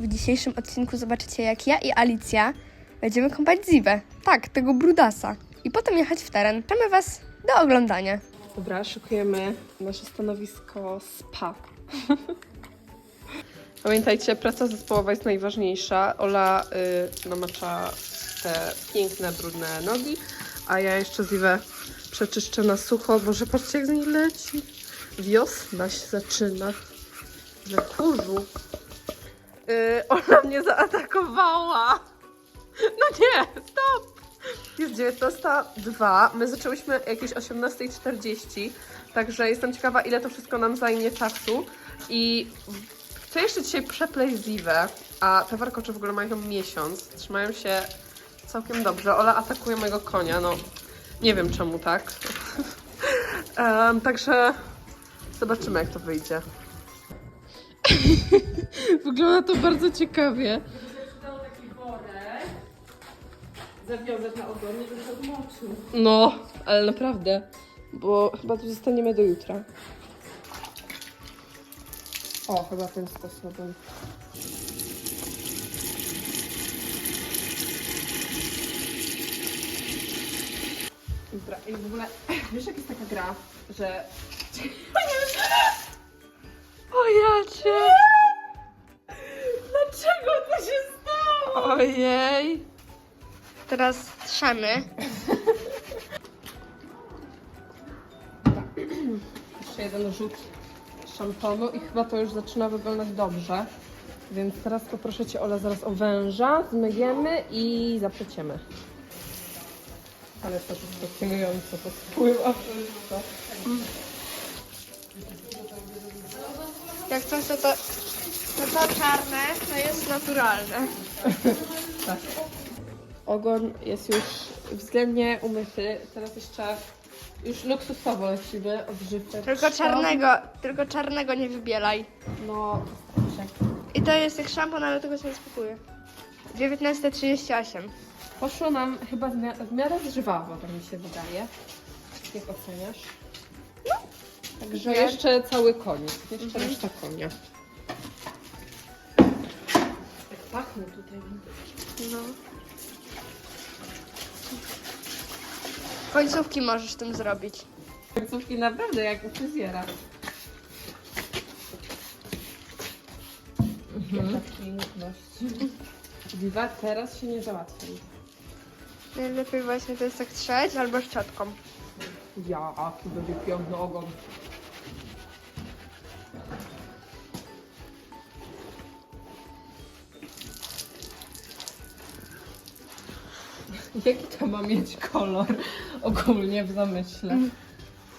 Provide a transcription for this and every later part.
W dzisiejszym odcinku zobaczycie, jak ja i Alicja będziemy kąpać Ziwę. Tak, tego brudasa. I potem jechać w teren. Czemy Was do oglądania. Dobra, szykujemy nasze stanowisko spa. Pamiętajcie, praca zespołowa jest najważniejsza. Ola y, namacza te piękne, brudne nogi, a ja jeszcze Ziwę przeczyszczę na sucho. Boże, patrzcie jak z niej leci. Wiosna się zaczyna. Że kurzu. Y, Ola mnie zaatakowała. No nie, stop! Jest 19.02. My zaczęłyśmy jakieś 18.40, także jestem ciekawa, ile to wszystko nam zajmie czasu. I chcę jeszcze dzisiaj przepleść Ziwę, a te warkocze w ogóle mają miesiąc. Trzymają się całkiem dobrze. Ola atakuje mojego konia, no nie wiem czemu tak. Em, także zobaczymy, jak to wyjdzie. Wygląda to bardzo ciekawie. zawiązać na ogonie, żeby się odmoczył. No, ale naprawdę, bo chyba tu zostaniemy do jutra. O, chyba tym sposobem. Dobra, i w ogóle, wiesz jak jest taka gra, że... O ja cię! Dlaczego to się stało? Ojej! Teraz trzemy. Jeszcze jeden rzut szamponu i chyba to już zaczyna wyglądać dobrze. Więc teraz poproszę Cię, Ola, zaraz o węża, zmyjemy i zapleciemy. Ale to jest fascynujące, to spływa wszystko. Jak coś, to to, to, to czarne to jest naturalne. Tak. Ogon jest już względnie umyty. Teraz jeszcze już luksusowo lecimy, odżywkę. Tylko czarnego, tylko czarnego nie wybielaj. No, czek. I to jest jak szampon, ale tego się nie spakuje. 19.38. Poszło nam chyba w mia- w miarę żwawo, tak mi się wydaje. Jak oceniasz? No. Także jeszcze cały koniec, jeszcze reszta konia. Jak pachnie tutaj. No. Końcówki możesz tym zrobić. Końcówki naprawdę jak u fryzjera. Piękność. Wiwa, teraz się nie załatwi. Najlepiej właśnie to jest tak trzeć albo szczotką. Jaki będzie piękny ogon. Jaki to ma mieć kolor ogólnie w zamyśle?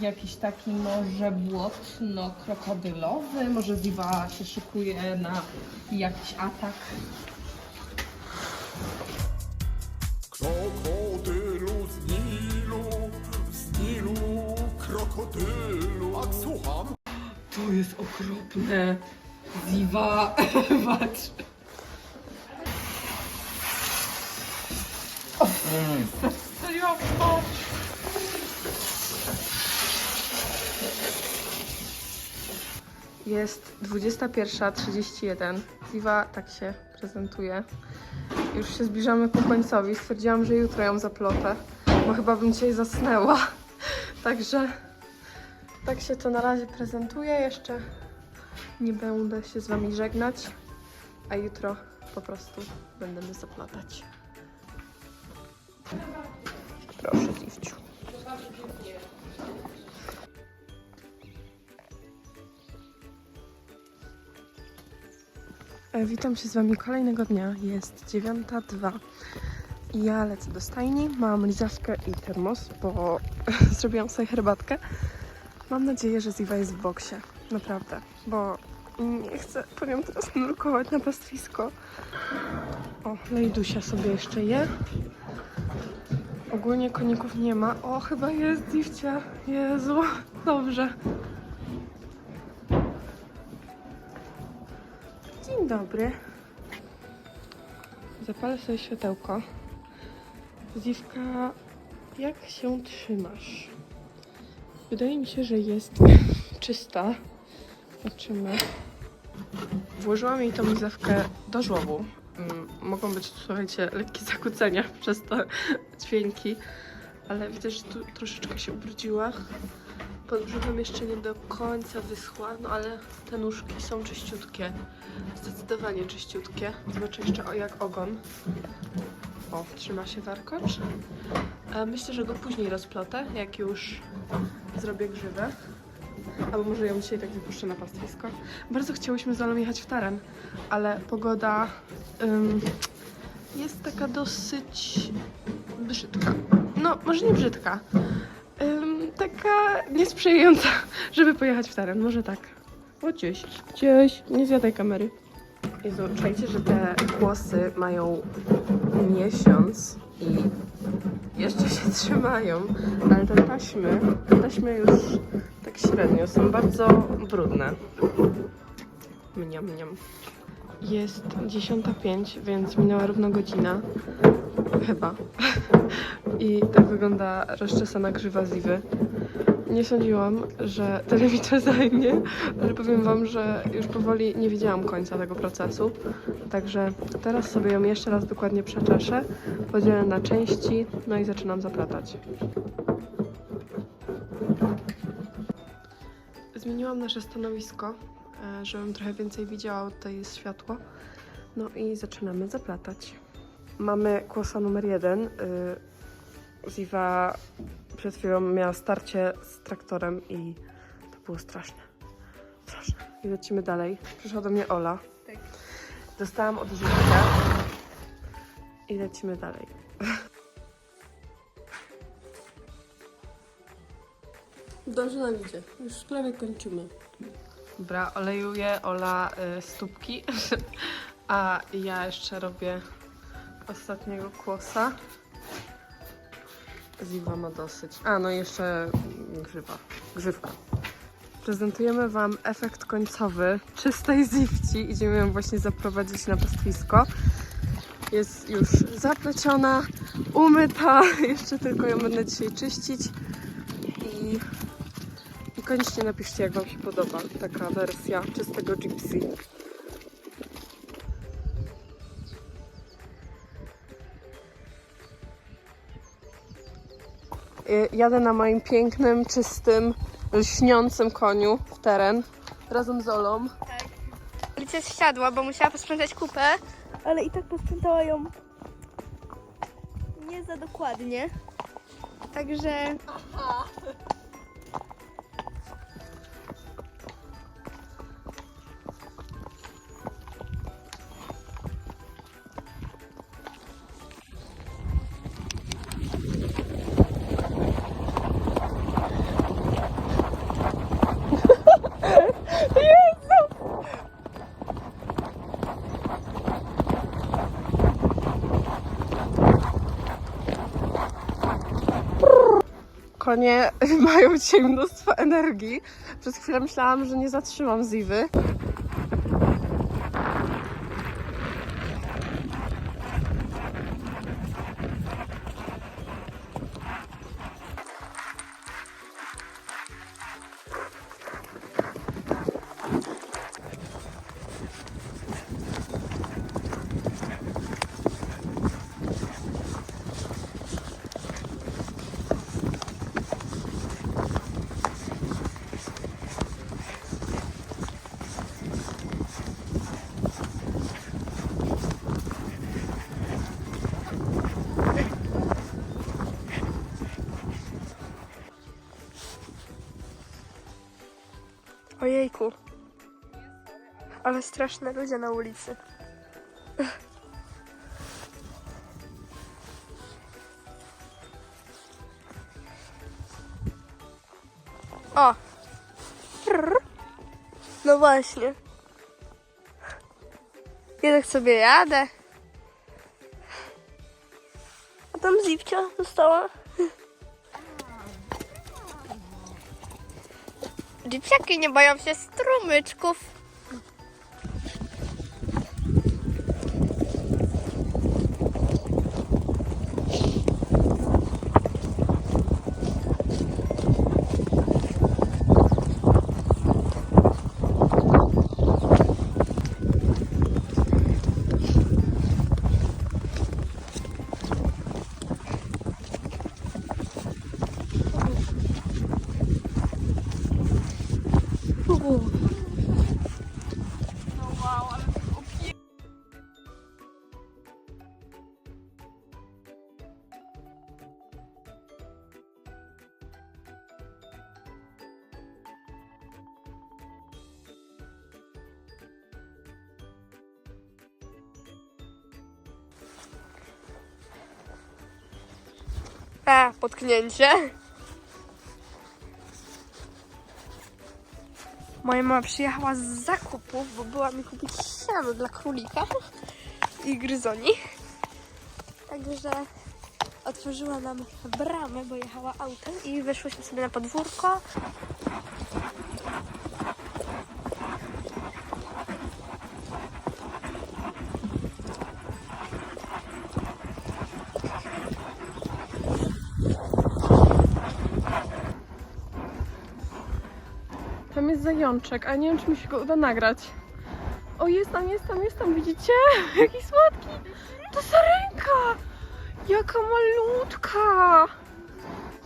Jakiś taki może błotno-krokodylowy, może Ziwa się szykuje na jakiś atak. Krokodylu z Nilu, z Nilu krokodylu. A słucham? To jest okropne. Ziwa, patrz. Patrz. Jest 21.31. Ziwa tak się prezentuje. Już się zbliżamy ku końcowi. Stwierdziłam, że jutro ją zaplotę, bo chyba bym dzisiaj zasnęła. Także tak się to na razie prezentuje. Jeszcze nie będę się z Wami żegnać, a jutro po prostu będziemy zaplatać. Proszę, Ziwciu. E, Witam się z Wami kolejnego dnia. Jest 9.02 i ja lecę do stajni. Mam lizawkę i termos, bo zrobiłam sobie herbatkę. Mam nadzieję, że Ziwa jest w boksie. Naprawdę, bo nie chcę po nią teraz nurkować na pastwisko. O, Lejdusia sobie jeszcze je. Ogólnie koników nie ma. O, chyba jest Ziwcia. Jezu, dobrze. Dzień dobry. Zapalę sobie światełko. Ziwka, jak się trzymasz? Wydaje mi się, że jest czysta. Zobaczymy. Włożyłam jej tą mizewkę do żłobu. Mm, Mogą być, słuchajcie, lekkie zakłócenia przez te dźwięki, ale widzę, że tu troszeczkę się ubrudziła. Pod brzuchem jeszcze nie do końca wyschła, no ale te nóżki są czyściutkie. Zdecydowanie czyściutkie. Zobaczę jeszcze o, jak ogon. O, trzyma się warkocz. E, Myślę, że go później rozplotę, jak już zrobię grzywę. Albo może ją dzisiaj tak wypuszczę na pastwisko. Bardzo chciałyśmy z Olą jechać w teren, ale pogoda ym, jest taka dosyć brzydka. No, może nie brzydka. Ym, taka niesprzyjająca, żeby pojechać w teren. Może tak. O, cześć. Cześć. Nie zjadaj kamery. Jezu, że te kłosy mają miesiąc i jeszcze się trzymają, ale te taśmy, te taśmy już tak średnio są bardzo brudne. Mniam, mniam. Jest 10.05, więc minęła równo godzina. Chyba. I tak wygląda rozczesana grzywa Ziwy. Nie sądziłam, że tyle mi to zajmie, ale powiem wam, że już powoli nie widziałam końca tego procesu. Także teraz sobie ją jeszcze raz dokładnie przeczeszę, podzielę na części, no i zaczynam zaplatać. Zmieniłam nasze stanowisko, żebym trochę więcej widziała, tutaj jest światło. No i zaczynamy zaplatać. Mamy kłosa numer jeden. y, Ziwa przed chwilą miała starcie z traktorem i to było straszne. Straszne. I lecimy dalej. Przyszła do mnie Ola. Tak. Dostałam odżywkę. I lecimy dalej. Dobrze nam idzie. Już prawie kończymy. Dobra, olejuje Ola y, stópki, a ja jeszcze robię ostatniego kłosa. Ziwa ma dosyć. A, no jeszcze grzywa. Grzywka. Prezentujemy Wam efekt końcowy czystej ziwci. Idziemy ją właśnie zaprowadzić na pastwisko. Jest już zapleciona, umyta. Jeszcze tylko ją będę dzisiaj czyścić. I koniecznie napiszcie, jak Wam się podoba taka wersja czystego Gypsy. Y, Jadę na moim pięknym, czystym, lśniącym koniu w teren razem z Olą. Alicja zsiadła, bo musiała posprzątać kupę, ale i tak posprzątała ją nie za dokładnie. Także... Konie mają dzisiaj mnóstwo energii. Przez chwilę myślałam, że nie zatrzymam Ziwy. Ale straszne ludzie na ulicy. O! No właśnie. Ja tak sobie jadę. A tam Zipcia została. Dzieciaki nie boją się strumyczków. A, potknięcie. Moja mama przyjechała z zakupów, bo była mi kupić siano dla królika i gryzoni. Także otworzyła nam bramę, bo jechała autem i wyszłyśmy sobie na podwórko. Tam jest zajączek, a nie wiem, czy mi się go uda nagrać. O, jest tam, jest tam, jest tam, widzicie? Jaki słodki! To sarenka! Jaka malutka!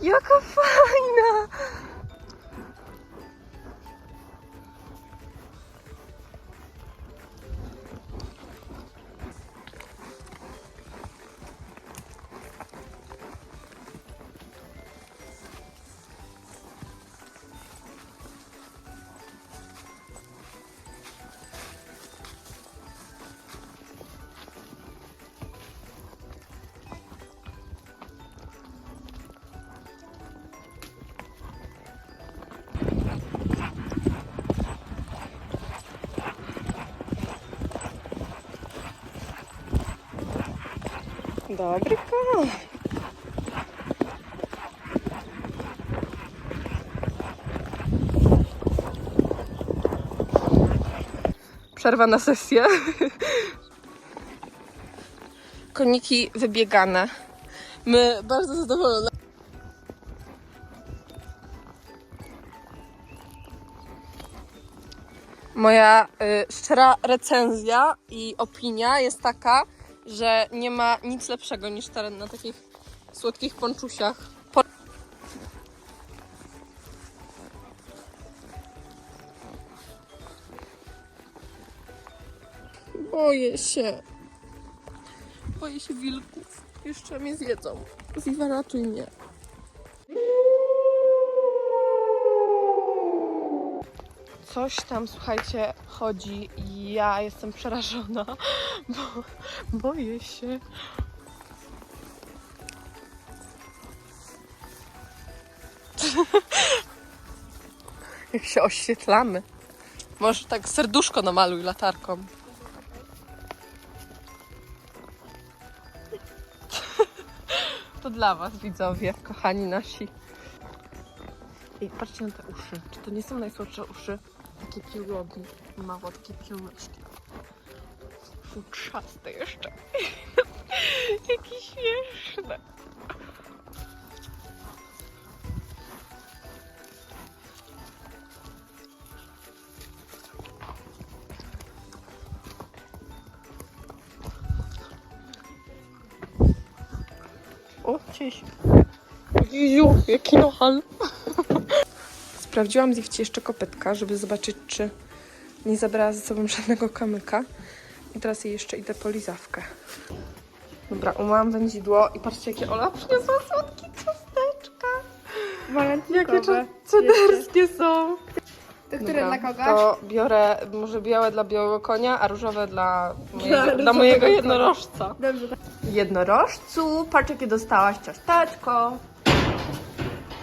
Jaka fajna! Dobry koń. Przerwa na sesję. Koniki wybiegane. My bardzo zadowolone. Moja y, szczera recenzja i opinia jest taka, że nie ma nic lepszego niż teren na takich słodkich ponczusiach. Po... Boję się. Boję się wilków. Jeszcze mnie zjedzą. Ziwa, ratuj mnie. Coś tam, słuchajcie, chodzi i ja jestem przerażona, bo boję się. Jak się oświetlamy. Może tak serduszko namaluj latarką. To dla was, widzowie, kochani nasi. Ej, patrzcie na te uszy. Czy to nie są najsłodsze uszy? Takie piórogi. Mało takie pióroczki. Futrzaste jeszcze. Jakie śmieszne. O, cześć. Jezu, jaki nohal. Sprawdziłam z jeszcze kopytka, żeby zobaczyć, czy nie zabrała ze sobą żadnego kamyka. I teraz jej jeszcze idę po lizawkę. Dobra, umyłam wędzidło i patrzcie, jakie Ola przyniosła słodkie ciasteczka. Jakie cza- cederskie są. To które Dobra, dla kogoś? To biorę może białe dla białego konia, a różowe dla mojego, dla różowego mojego konia. jednorożca. Dobrze. tak. Jednorożcu, patrz jakie dostałaś ciasteczko.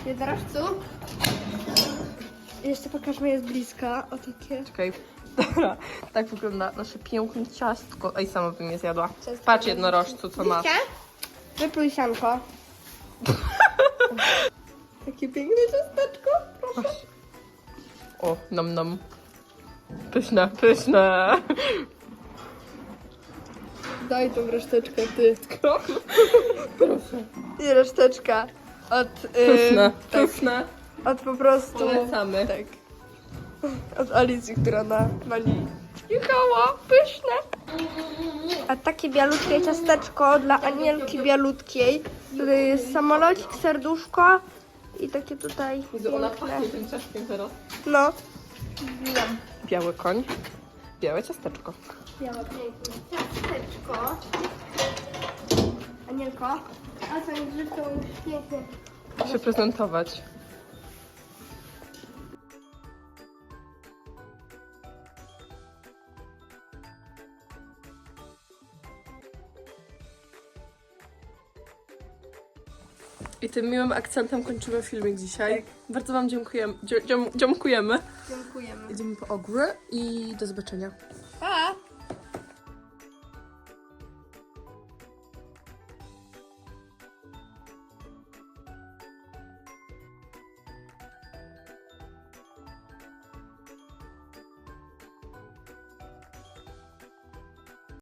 Jednorożcu? Jeszcze pokażmy je z bliska. O takie. Czekaj. Dobra, tak wygląda nasze piękne ciastko. Ej, sama bym je zjadła. Ciastko Patrz jednorożcu, co masz. Widzicie? Wypluj sianko. Takie piękne ciasteczko. O, nam nam. Pyszne, pyszne. Daj tą reszteczkę, ty. Proszę. I reszteczka. Od, y, Pyszne, tak, pyszne. Od po prostu. Polecamy. Tak. Od Alicji, która na Bali jechała. Pyszne. A takie bialutkie ciasteczko dla Anielki bialutkiej. Tutaj jest samolocik, serduszko i takie tutaj Jezu, ona piękne. pachnie tym ciastkiem teraz. No. Biały koń, białe ciasteczko. Białe piękne ciasteczko. Anielko. A co nie grzybką już pięknie. się prezentować. I tym miłym akcentem kończymy filmik dzisiaj. Bardzo Wam dziękujemy. Dziękujemy. Dziękujemy. Idziemy po ogóry i do zobaczenia.